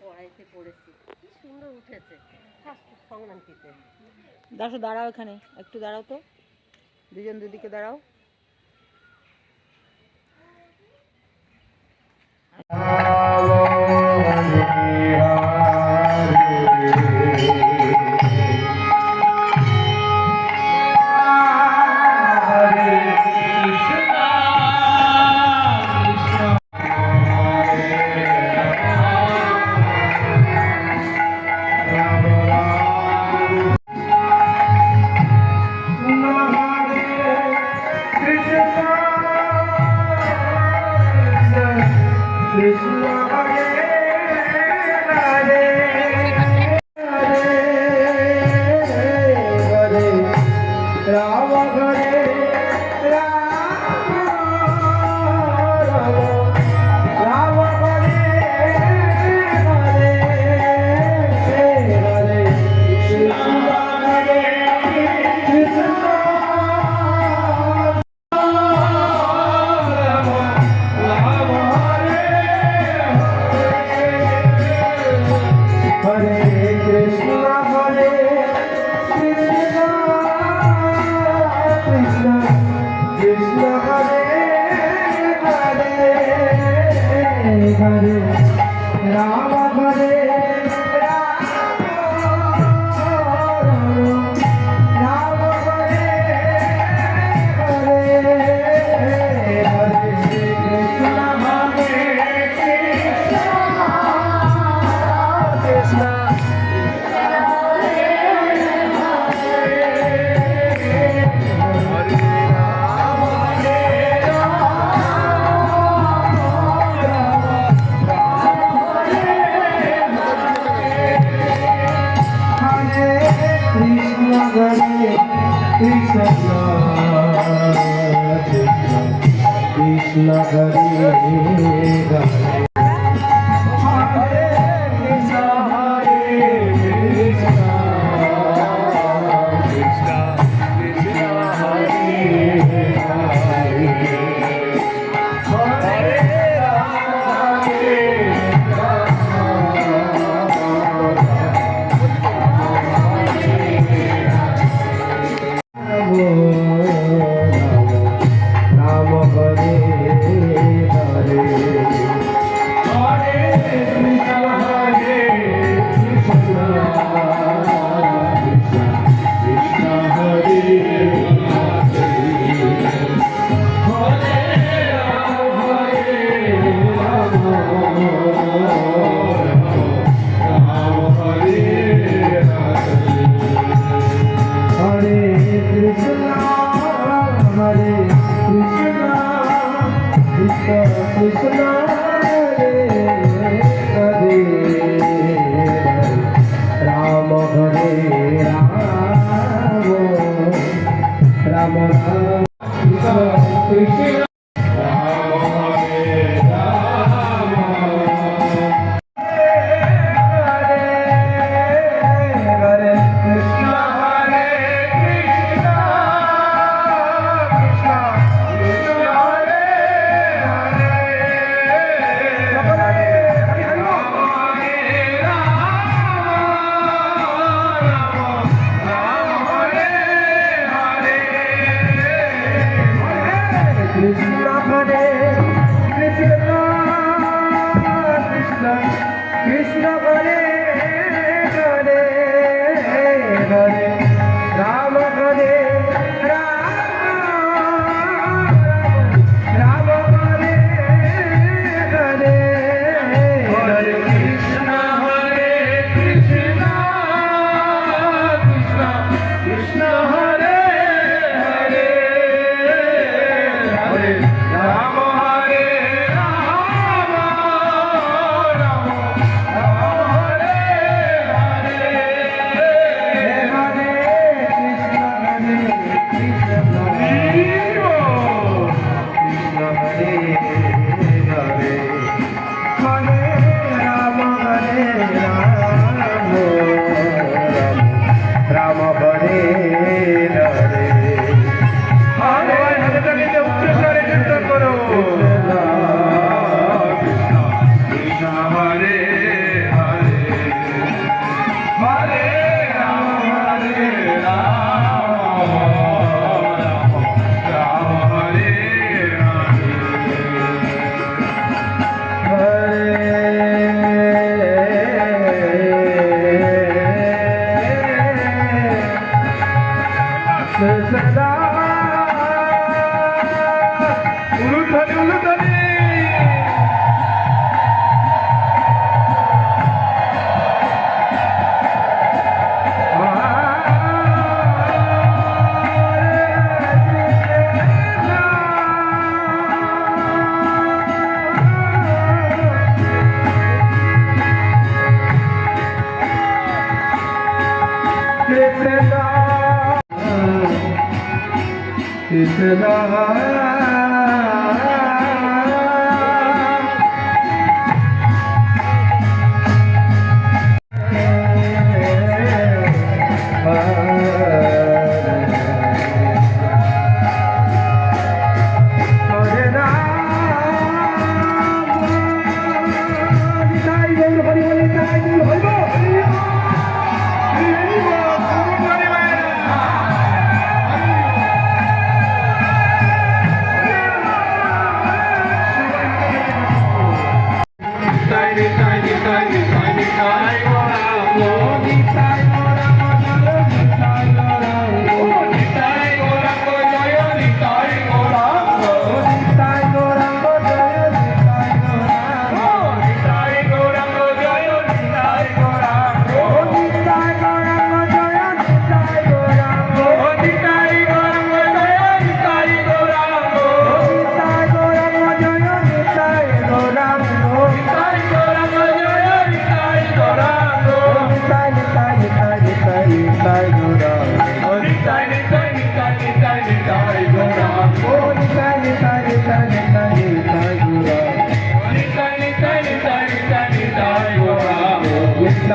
কড়াইতে পড়েছি কি সুন্দর উঠেছে। সংগ্রামটিতে দাসো দাঁড়াও এখানে। একটু দাঁড়াও তো। দুজন দুদিকে দাঁড়াও। Oh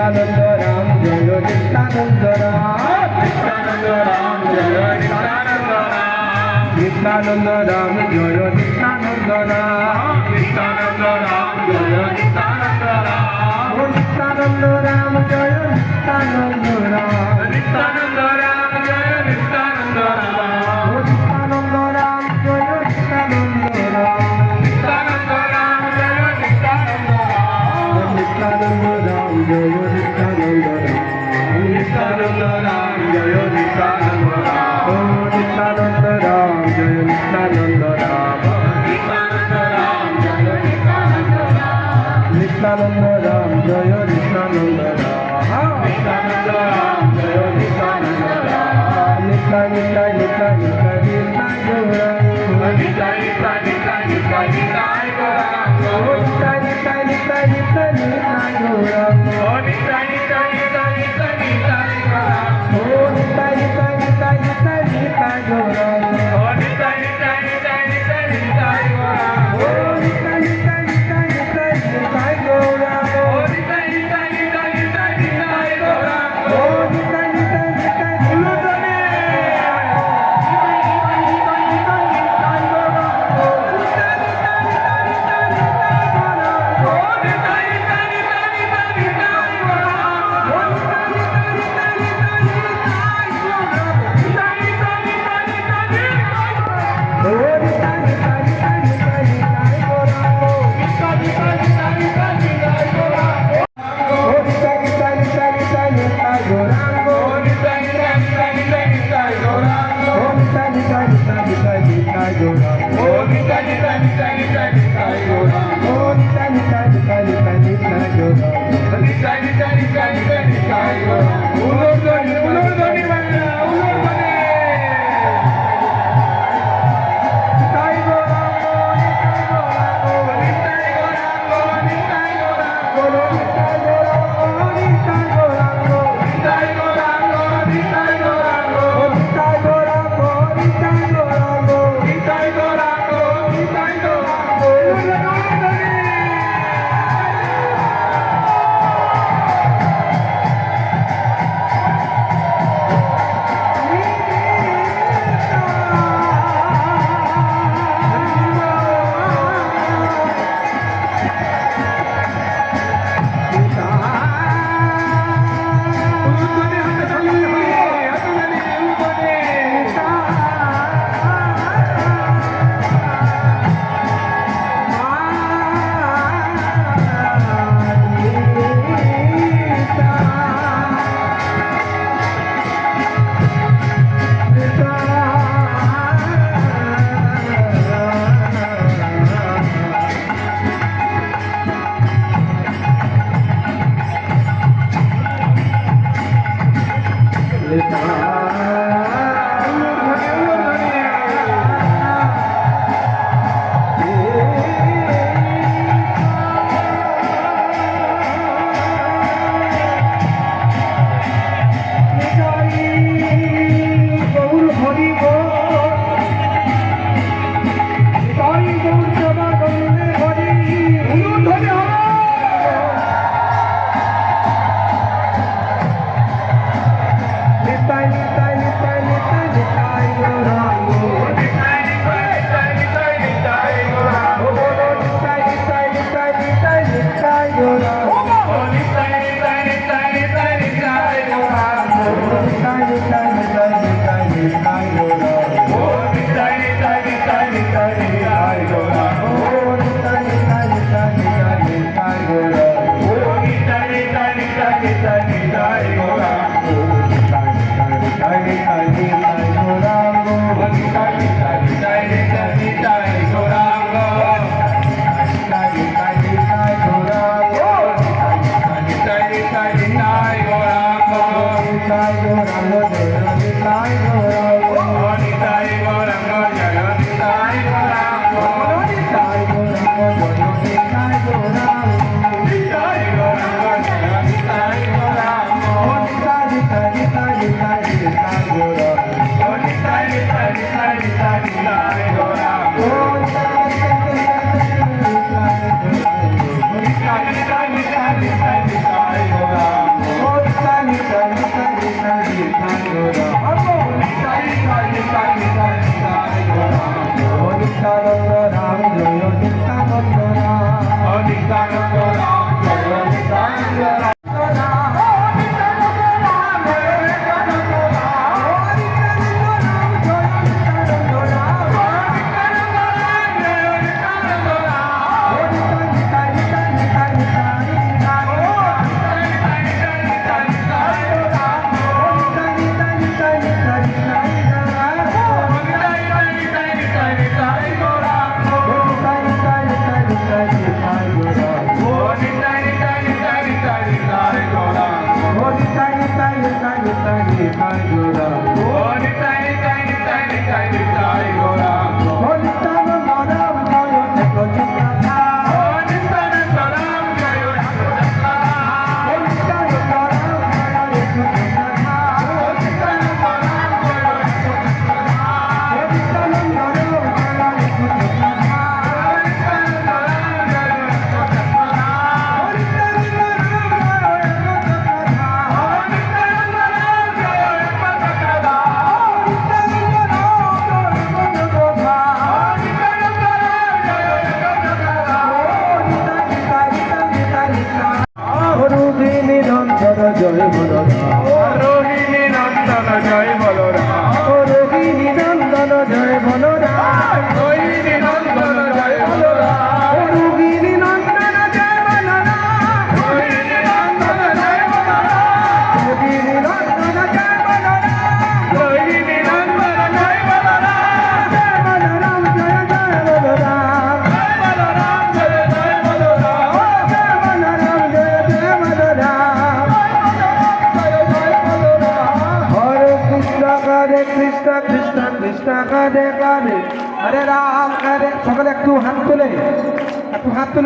কৃষ্ণানন্দ রাম জয় কৃষ্ণানন্দ রাম কৃষ্ণানন্দ রাম জয় কৃষ্ণানন্দ রাম কৃষ্ণানন্দ রাম জয় কৃষ্ণানন্দ রাম কৃষ্ণানন্দ রাম জয় কৃষ্ণানন্দ রাম কৃষ্ণানন্দ রাম জয় কৃষ্ণানন্দ রাম কৃষ্ণানন্দ রাম জয় কৃষ্ণানন্দ রাম কৃষ্ণানন্দ রাম জয় কৃষ্ণানন্দ রাম কৃষ্ণানন্দ রাম জয় কৃষ্ণানন্দ রাম কৃষ্ণানন্দ রাম জয় Oh, ta Vai, vai, vai, vai.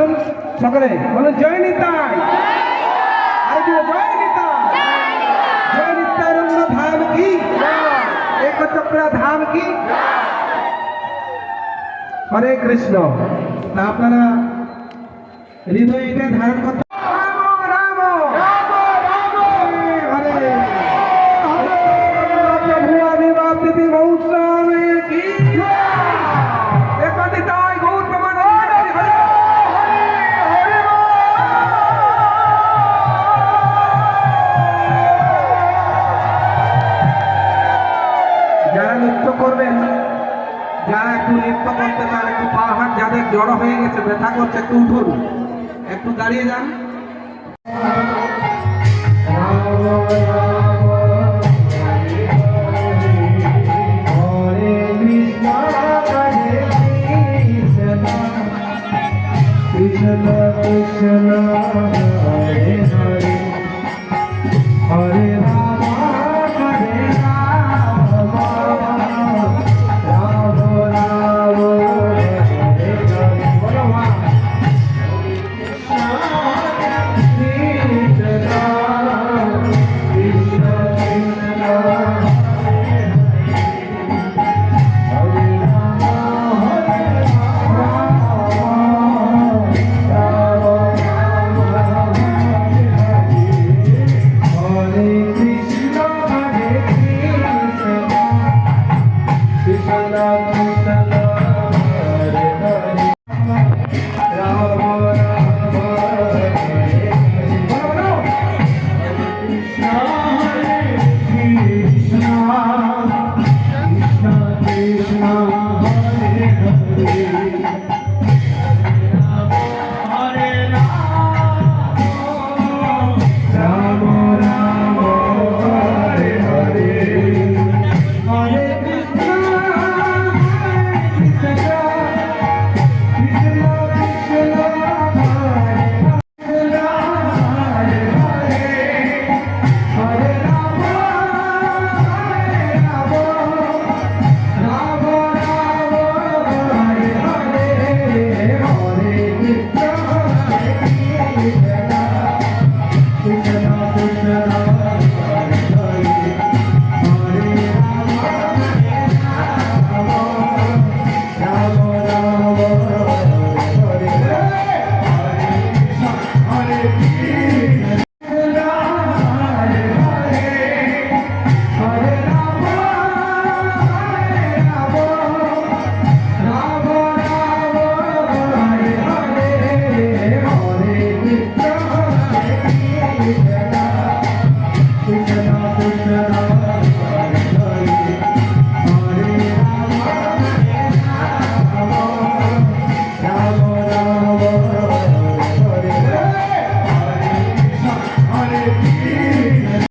বলুন, সকলে, বলুন, জয় নিতাই। জয় ধাম কি? ধাম কি? হরে কৃষ্ণ। আপনারা হৃদয় এটা ধারণ করতে জড়ো হয়ে গেছে ব্যথা করছে একটু উঠুন। একটু দাঁড়িয়ে যান। Radha Krishna